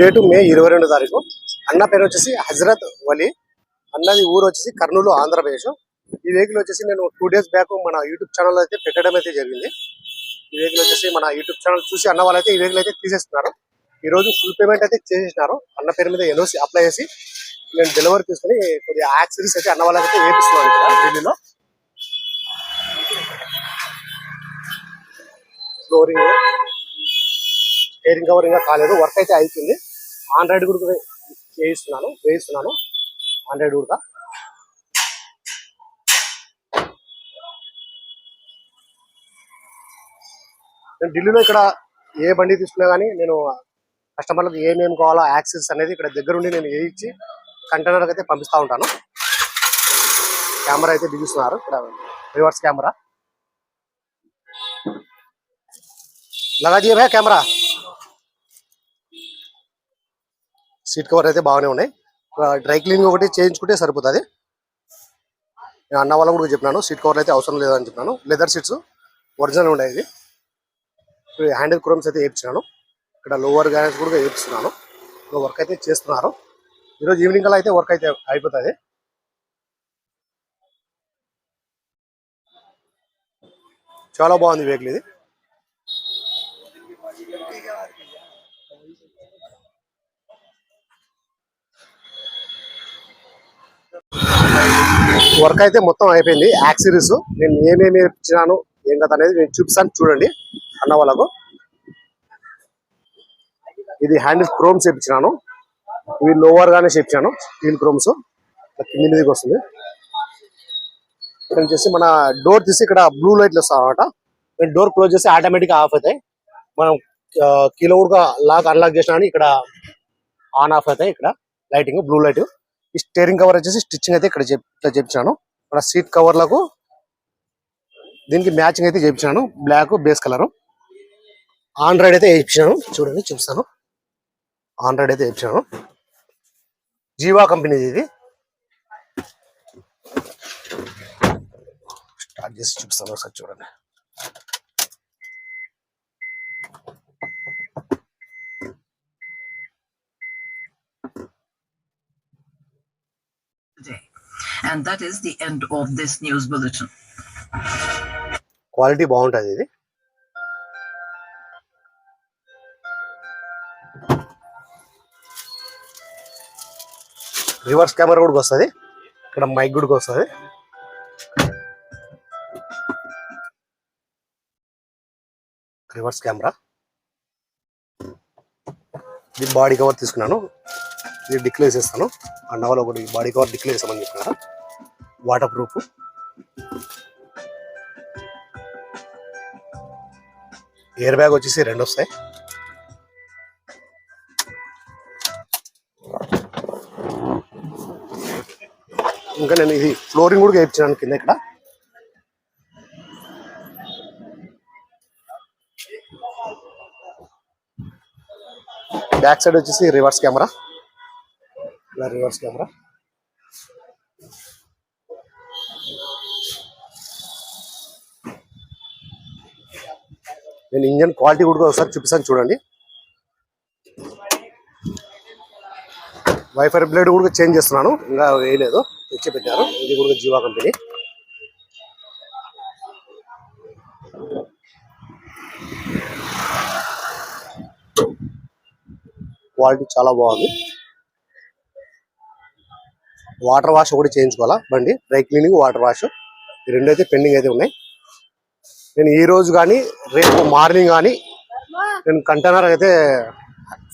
Date మే ఇరవై రెండు తారీఖు. అన్న పేరు వచ్చేసి హజరత్ వలి. అన్నది ఊరు వచ్చేసి కర్నూలు ఆంధ్రప్రదేశ్. ఈ వెహికల్ వచ్చేసి నేను టూ డేస్ బ్యాక్ మన యూట్యూబ్ ఛానల్ అయితే పెట్టడం అయితే జరిగింది. ఈ వెహికల్ వచ్చేసి మన యూట్యూబ్ ఛానల్ చూసి అన్న వాళ్ళైతే ఈ వెహికల్ అయితే తీసేస్తున్నారు. ఈ రోజు ఫుల్ పేమెంట్ అయితే చేసేసినారు. అన్న పేరు మీద ఎన్ఓసి అప్లై చేసి నేను డెలివరీ తీసుకుని కొద్దిగా యాక్సరీస్ అయితే అన్న వాళ్ళకైతే వేపిస్తున్నాను ఇక్కడ ఢిల్లీలో. ఫ్లోరింగ్ స్టేరింగ్ కవర్ ఇంకా కాలేదు. వర్క్ అయితే అవుతుంది ఆండ్రాయిడ్ కూడా చేయిస్తున్నాను వేయిస్తున్నాను ఆండ్రాయిడ్ కూడా. నేను ఢిల్లీలో ఇక్కడ ఏ బండి తీసుకున్నా కానీ నేను కస్టమర్లకు ఏమేమి కావాలో యాక్సెస్ అనేది ఇక్కడ దగ్గరుండి నేను వేయించి కంటైనర్ అయితే పంపిస్తా ఉంటాను. కెమెరా అయితే బిగిస్తున్నారు ఇక్కడ రివర్స్ కెమెరా. లగా దియే కెమెరా. సీట్ కవర్ అయితే బాగానే ఉన్నాయి. డ్రై క్లీనింగ్ ఒకటి చేయించుకుంటే సరిపోతుంది. నేను అన్న వాళ్ళకు కూడా చెప్పినాను సీట్ కవర్ అయితే అవసరం లేదని చెప్పినాను. లెదర్ సీట్స్ ఒరిజినల్ ఉన్నాయి ఇది. హ్యాండిల్ క్రోమ్స్ అయితే వేయించినాను ఇక్కడ లోవర్ గ్యారేజ్ కూడా వేయిస్తున్నాను వర్క్ అయితే చేస్తున్నారు. ఈరోజు ఈవినింగ్ కల్లా అయితే వర్క్ అయితే అయిపోతుంది. చాలా బాగుంది వెహికల్ ఇది. వర్క్ అయితే మొత్తం అయిపోయింది. యాక్సరీస్ నేను ఏమేమి ఇచ్చినాను ఏం కదా అనేది నేను చూపిస్తాను. చూడండి అన్న వాళ్ళకు. ఇది హ్యాండిల్ క్రోమ్స్ చేపించినాను ఇవి లోవర్ గానే చేపించాను స్టీల్ క్రోమ్స్. కింది మీదకి వస్తుంది. ఇక్కడ వచ్చేసి మన డోర్ తీసి ఇక్కడ బ్లూ లైట్లు వస్తాయి అనమాట డోర్ క్లోజ్ చేస్తే ఆటోమేటిక్ ఆఫ్ అవుతాయి. మనం కిలో కూడా లాక్ అన్లాక్ చేసినా కానీ ఇక్కడ ఆన్ ఆఫ్ అవుతాయి. ఇక్కడ లైటింగ్ బ్లూ లైట్. ఈ స్టేరింగ్ కవర్ వచ్చేసి స్టిచ్చింగ్ అయితే ఇక్కడ ఇట్లా చేపించాను మన సీట్ కవర్లకు దీనికి మ్యాచింగ్ అయితే చేపించాను బ్లాక్ బేస్ కలర్ ఆండ్రాయిడ్ అయితే వేయించాను చూడండి చూపిస్తాను. ఆండ్రాయిడ్ అయితే వేయించాను జీవా కంపెనీది ఇది. స్టార్ట్ చేసి చూపిస్తాను ఒకసారి చూడండి. And that is the end of this news bulletin quality బాగుంటుంది ఇది. రివర్స్ కెమెరా కూడా వస్తుంది. ఇక్కడ మైక్ కూడా వస్తుంది. రివర్స్ కెమెరా ఇది బాడీ కవర్ తీసుకున్నాను. ఇది డిక్లేర్ చేస్తాను. అన్న కూడా ఒకటి బాడీ కవర్ డిక్లేర్ చేస్తామని చెప్పినారు? వాటర్ ప్రూఫ్ ఎయిర్ బ్యాగ్ వచ్చేసి రెండు వస్తాయి. ఇంకా నేను ఇది ఫ్లోరింగ్ కూడా వేయించాను కింద ఇక్కడ. బ్యాక్ సైడ్ వచ్చేసి రివర్స్ కెమెరా ఇలా రివర్స్ కెమెరా నేను ఇంజన్ క్వాలిటీ కూడా ఒకసారి చూపిస్తాను చూడండి. వైఫై బ్లేడ్ కూడా చేంజ్ చేస్తున్నాను. ఇంకా వేయలేదు. తెచ్చి పెట్టారు ఇది కూడా జీవా కంపెనీ క్వాలిటీ చాలా బాగుంది. వాటర్ వాష్ ఒకటి చేయించుకోవాలా? బండి. Dry cleaning water wash. ఈ రెండు అయితే పెండింగ్ అయితే ఉన్నాయి. నేను ఈ రోజు కానీ రేపు మార్నింగ్ కానీ నేను కంటైనర్ అయితే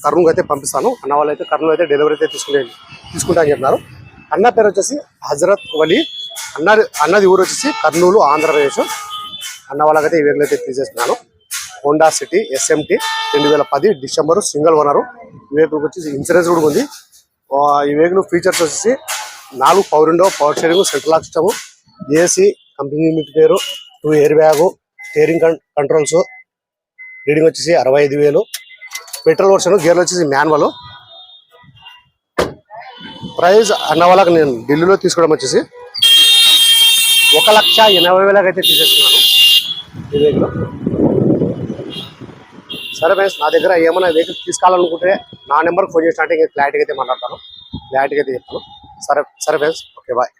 కర్నూలు అయితే పంపిస్తాను. అన్న వాళ్ళు అయితే కర్నూలు అయితే డెలివరీ అయితే తీసుకునే తీసుకుంటా అని చెప్పినారు. అన్న పేరు వచ్చేసి హజరత్ వలీ. అన్న అన్నది ఊరు వచ్చేసి కర్నూలు ఆంధ్రప్రదేశ్. అన్న వాళ్ళకైతే ఈ వెహికల్ అయితే తీసేస్తున్నాను. హోండా సిటీ ఎస్ఎంటీ రెండు వేల పది డిసెంబరు సింగిల్ ఓనరు. ఈ వెహికల్ వచ్చేసి ఇన్సూరెన్స్ కూడా ఉంది. ఈ వెహికల్ ఫీచర్స్ వచ్చేసి నాలుగు power window power steering central system AC company limit పేరు two air bag steering controls reading వచ్చేసి అరవై ఐదు వేలు. పెట్రోల్ వర్షన్ గేర్లు వచ్చేసి మాన్యువల్. ప్రైస్ అన్న వాళ్ళకి నేను ఢిల్లీలో తీసుకోవడం వచ్చేసి ఒక లక్ష ఎనభై వేలకు అయితే తీసేస్తున్నాను. ఈ వెహికల్ సరే ఫ్రెండ్స్ నా దగ్గర ఏమైనా వెహికల్ తీసుకోవాలనుకుంటే నా నెంబర్కి ఫోన్ చేసినట్టే ఇంకా క్లారిటీగా అయితే మాట్లాడతాను. క్లారిటీగా అయితే చెప్తాను. సరే సరే ఫ్రెండ్స్ ఓకే బాయ్